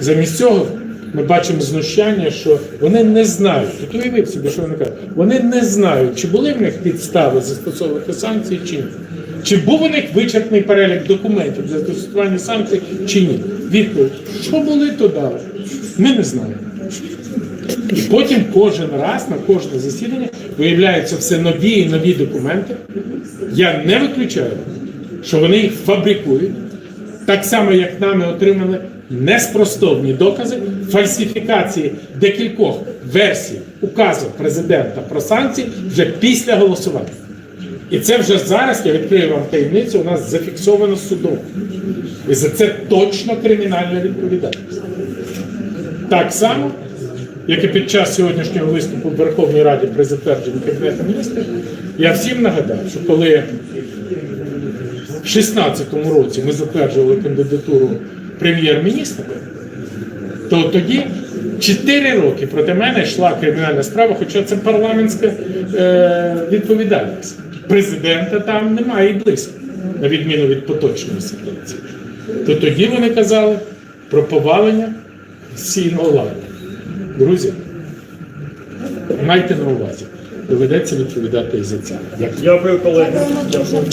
Замість цього ми бачимо знущання, що вони не знають. От уявіть собі, що вони кажуть. Вони не знають, чи були в них підстави застосовувати санкції чи ні. Чи був у них вичерпний перелік документів для застосування санкцій чи ні? Відповідь: що були, то дали. Ми не знаємо. І потім кожен раз на кожне засідання виявляються все нові і нові документи. Я не виключаю, що вони їх фабрикують, так само, як нами отримали неспростовні докази фальсифікації декількох версій указу президента про санкції вже після голосування. І це вже зараз, я відкрию вам таємницю, у нас зафіксовано судом. І за це точно кримінальна відповідальність. Так само, як і під час сьогоднішнього виступу в Верховній Раді при затвердженні Кабінету міністрів, я всім нагадав, що коли 2016 році ми затверджували кандидатуру прем'єр-міністра, то тоді 4 роки проти мене йшла кримінальна справа, хоча це парламентська е, відповідальність. Президента там немає і близько, на відміну від поточної ситуації. То тоді вони казали про повалення сійного ладу. Друзі, майте на увазі, доведеться відповідати і за це. Дякую. Дякую, колеги. Дякую.